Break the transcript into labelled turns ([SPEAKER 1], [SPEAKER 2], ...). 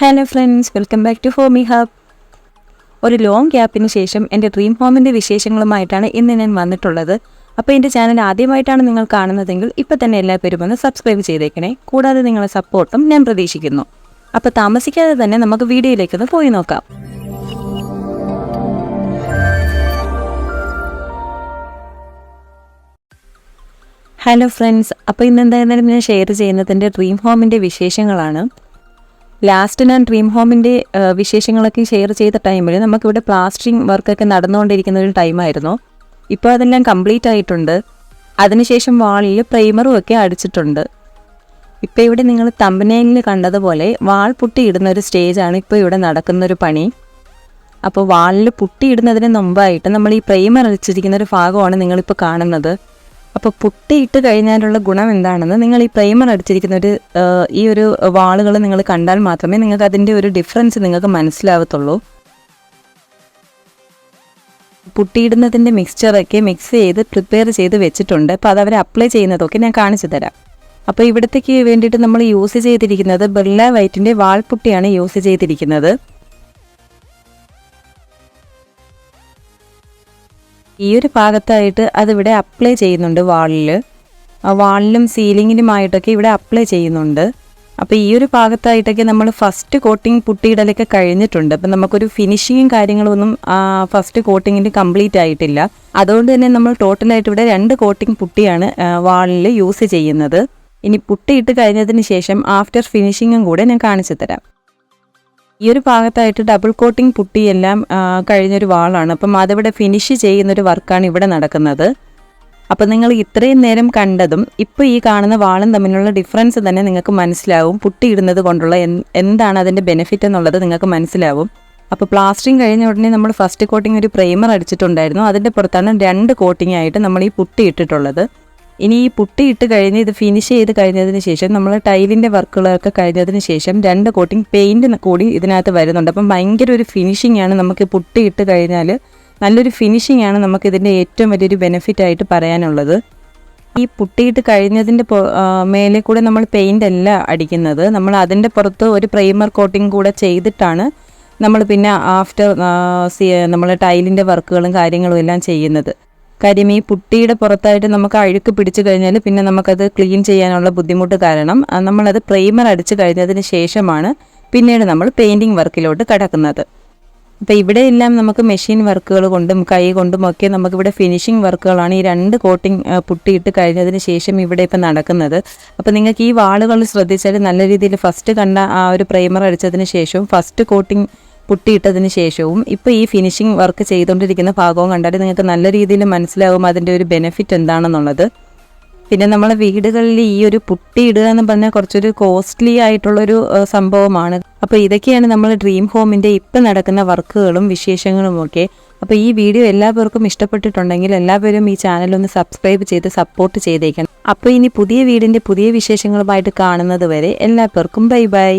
[SPEAKER 1] Hello friends welcome back to homie hub ഒരു long ഗ്യാപ്പിന് ശേഷം എന്റെ ഡ്രീം ഹോമിന്റെ വിശേഷങ്ങളുമായിട്ടാണ് ഇന്ന് ഞാൻ വന്നിട്ടുള്ളത്. അപ്പോൾ എന്റെ ചാനൽ ആദ്യമായിട്ടാണ് നിങ്ങൾ കാണുന്നതെങ്കിൽ ഇപ്പോൾ തന്നെ എല്ലാ പേരും ഒന്ന് സബ്സ്ക്രൈബ് ചെയ്തേക്കണേ. കൂടാതെ നിങ്ങളെ സപ്പോർട്ടും ഞാൻ പ്രതീക്ഷിക്കുന്നു. അപ്പോൾ താമസിക്കാതെ തന്നെ നമുക്ക് വീഡിയോയിലേക്കൊന്ന് പോയി നോക്കാം. ഹലോ ഫ്രണ്ട്സ് അപ്പോൾ ഇന്ന് എന്തായാലും ഞാൻ ഷെയർ ചെയ്യുന്നത് എന്റെ ഡ്രീം ഹോമിന്റെ വിശേഷങ്ങളാണ്. ലാസ്റ്റ് ഞാൻ ഡ്രീം ഹോമിന്റെ വിശേഷങ്ങളൊക്കെ ഷെയർ ചെയ്ത ടൈമിൽ നമുക്കിവിടെ പ്ലാസ്റ്ററിങ് വർക്കൊക്കെ നടന്നുകൊണ്ടിരിക്കുന്ന ഒരു ടൈമായിരുന്നു ഇപ്പോൾ അതെല്ലാം കംപ്ലീറ്റ് ആയിട്ടുണ്ട്. അതിനുശേഷം വാളിൽ പ്രൈമറും ഒക്കെ അടിച്ചിട്ടുണ്ട്. ഇപ്പോൾ ഇവിടെ നിങ്ങൾ തമ്പനയിലിൽ കണ്ടതുപോലെ വാൾ പുട്ടിയിടുന്ന ഒരു സ്റ്റേജാണ് ഇപ്പോൾ ഇവിടെ നടക്കുന്നൊരു പണി. അപ്പോൾ വാളിൽ പുട്ടിയിടുന്നതിന് മുമ്പായിട്ട് നമ്മൾ ഈ പ്രൈമർ അടിച്ചിരിക്കുന്ന ഒരു ഭാഗമാണ് നിങ്ങളിപ്പോൾ കാണുന്നത്. അപ്പോൾ പുട്ടിയിട്ട് കഴിഞ്ഞാലുള്ള ഗുണം എന്താണെന്ന് നിങ്ങൾ ഈ പ്രൈമർ അടിച്ചിരിക്കുന്ന ഒരു ഈ ഒരു വാളുകൾ നിങ്ങൾ കണ്ടാൽ മാത്രമേ നിങ്ങൾക്ക് അതിന്റെ ഒരു ഡിഫറൻസ് നിങ്ങൾക്ക് മനസ്സിലാവത്തുള്ളൂ. പുട്ടിയിടുന്നതിന്റെ മിക്സ്ചറൊക്കെ മിക്സ് ചെയ്ത് പ്രിപ്പയർ ചെയ്ത് വെച്ചിട്ടുണ്ട്. അപ്പോൾ അത് അവർ അപ്ലൈ ചെയ്യുന്നതൊക്കെ ഞാൻ കാണിച്ചു തരാം. അപ്പോൾ ഇവിടത്തേക്ക് വേണ്ടിയിട്ട് നമ്മൾ യൂസ് ചെയ്തിരിക്കുന്നത് ബെല്ല വൈറ്റിന്റെ വാൾപുട്ടിയാണ് യൂസ് ചെയ്തിരിക്കുന്നത്. ഈ ഒരു ഭാഗത്തായിട്ട് അതിവിടെ അപ്ലൈ ചെയ്യുന്നുണ്ട് വാളിൽ വാളിലും സീലിങ്ങിലുമായിട്ടൊക്കെ ഇവിടെ അപ്ലൈ ചെയ്യുന്നുണ്ട്. അപ്പോൾ ഈ ഒരു ഭാഗത്തായിട്ടൊക്കെ നമ്മൾ ഫസ്റ്റ് കോട്ടിങ് പുട്ടിയിടലൊക്കെ കഴിഞ്ഞിട്ടുണ്ട്. അപ്പം നമുക്കൊരു ഫിനിഷിങ്ങും കാര്യങ്ങളൊന്നും ഫസ്റ്റ് കോട്ടിങ്ങിന് കംപ്ലീറ്റ് ആയിട്ടില്ല. അതുകൊണ്ട് തന്നെ നമ്മൾ ടോട്ടലായിട്ട് ഇവിടെ രണ്ട് കോട്ടിംഗ് പുട്ടിയാണ് വാളിൽ യൂസ് ചെയ്യുന്നത്. ഇനി പുട്ടിയിട്ട് കഴിഞ്ഞതിന് ശേഷം ആഫ്റ്റർ ഫിനിഷിങ്ങും കൂടെ ഞാൻ കാണിച്ചു തരാം. ഈ ഒരു ഭാഗത്തായിട്ട് ഡബിൾ കോട്ടിംഗ് പുട്ടി എല്ലാം കഴിഞ്ഞൊരു വാളാണ്. അപ്പം അതിവിടെ ഫിനിഷ് ചെയ്യുന്നൊരു വർക്കാണ് ഇവിടെ നടക്കുന്നത്. അപ്പം നിങ്ങൾ ഇത്രയും നേരം കണ്ടതും ഇപ്പോൾ ഈ കാണുന്ന വാളും തമ്മിലുള്ള ഡിഫറൻസ് തന്നെ നിങ്ങൾക്ക് മനസ്സിലാവും. പുട്ടിയിടുന്നത് കൊണ്ടുള്ള എന്താണ് അതിന്റെ ബെനിഫിറ്റ് എന്നുള്ളത് നിങ്ങൾക്ക് മനസ്സിലാവും. അപ്പോൾ പ്ലാസ്റ്ററിങ് കഴിഞ്ഞ ഉടനെ നമ്മൾ ഫസ്റ്റ് കോട്ടിംഗ് ഒരു പ്രൈമർ അടിച്ചിട്ടുണ്ടായിരുന്നു. അതിന്റെ പുറത്താണ് രണ്ട് കോട്ടിംഗ് ആയിട്ട് നമ്മൾ ഈ പുട്ടി ഇട്ടിട്ടുള്ളത്. ഇനി ഈ പുട്ടി ഇട്ട് കഴിഞ്ഞ് ഇത് ഫിനിഷ് ചെയ്ത് കഴിഞ്ഞതിന് ശേഷം നമ്മൾ ടൈലിന്റെ വർക്കുകളൊക്കെ കഴിഞ്ഞതിന് ശേഷം രണ്ട് കോട്ടിംഗ് പെയിന്റ് കൂടി ഇതിനകത്ത് വരുന്നുണ്ട്. അപ്പം ഭയങ്കര ഒരു ഫിനിഷിംഗ് ആണ് നമുക്ക് പുട്ടി ഇട്ട് കഴിഞ്ഞാൽ നല്ലൊരു ഫിനിഷിംഗ് ആണ് നമുക്ക് ഇതിന്റെ ഏറ്റവും വലിയൊരു ബെനിഫിറ്റ് ആയിട്ട് പറയാനുള്ളത്. ഈ പുട്ടിയിട്ട് കഴിഞ്ഞതിന്റെ മേലെ കൂടെ നമ്മൾ പെയിന്റ് അല്ല അടിക്കുന്നത്. നമ്മൾ അതിന്റെ പുറത്ത് ഒരു പ്രൈമർ കോട്ടിംഗ് കൂടെ ചെയ്തിട്ടാണ് നമ്മൾ പിന്നെ ആഫ്റ്റർ നമ്മൾ ടൈലിന്റെ വർക്കുകളും കാര്യങ്ങളും എല്ലാം ചെയ്യുന്നത്. കാര്യം പുട്ടിയുടെ പുറത്തായിട്ട് നമുക്ക് അഴുക്ക് പിടിച്ചു കഴിഞ്ഞാൽ പിന്നെ നമുക്കത് ക്ലീൻ ചെയ്യാനുള്ള ബുദ്ധിമുട്ട് കാരണം നമ്മളത് പ്രൈമർ അടിച്ചു കഴിഞ്ഞതിന് ശേഷമാണ് പിന്നീട് നമ്മൾ പെയിന്റിങ് വർക്കിലോട്ട് കടക്കുന്നത്. അപ്പോൾ ഇവിടെ എല്ലാം നമുക്ക് മെഷീൻ വർക്കുകൾ കൊണ്ടും കൈ കൊണ്ടും ഒക്കെ നമുക്കിവിടെ ഫിനിഷിംഗ് വർക്കുകളാണ് ഈ രണ്ട് കോട്ടിംഗ് പുട്ടിയിട്ട് കഴിഞ്ഞതിന് ശേഷം ഇവിടെ ഇപ്പം നടക്കുന്നത്. അപ്പോൾ നിങ്ങൾക്ക് ഈ വാളുകൾ ശ്രദ്ധിച്ചാൽ നല്ല രീതിയിൽ ഫസ്റ്റ് കണ്ട ആ ഒരു പ്രൈമർ അടിച്ചതിന് ശേഷവും ഫസ്റ്റ് കോട്ടിംഗ് പുട്ടിയിട്ടതിന് ശേഷവും ഇപ്പോൾ ഈ ഫിനിഷിംഗ് വർക്ക് ചെയ്തുകൊണ്ടിരിക്കുന്ന ഭാഗവും കണ്ടാൽ നിങ്ങൾക്ക് നല്ല രീതിയിൽ മനസ്സിലാവും അതിന്റെ ഒരു ബെനിഫിറ്റ് എന്താണെന്നുള്ളത്. പിന്നെ നമ്മളെ വീടുകളിൽ ഈ ഒരു പുട്ടി ഇടുക എന്ന് പറഞ്ഞാൽ കുറച്ചൊരു കോസ്റ്റ്ലി ആയിട്ടുള്ളൊരു സംഭവമാണ്. അപ്പോൾ ഇതൊക്കെയാണ് നമ്മൾ ഡ്രീം ഹോമിന്റെ ഇപ്പം നടക്കുന്ന വർക്കുകളും വിശേഷങ്ങളും ഒക്കെ അപ്പോൾ ഈ വീഡിയോ എല്ലാവർക്കും ഇഷ്ടപ്പെട്ടിട്ടുണ്ടെങ്കിൽ എല്ലാവരും ഈ ചാനൽ ഒന്ന് സബ്സ്ക്രൈബ് ചെയ്ത് സപ്പോർട്ട് ചെയ്തേക്കണം. അപ്പോൾ ഇനി പുതിയ വീടിന്റെ പുതിയ വിശേഷങ്ങളുമായിട്ട് കാണുന്നത് വരെ എല്ലാവർക്കും ബൈ ബൈ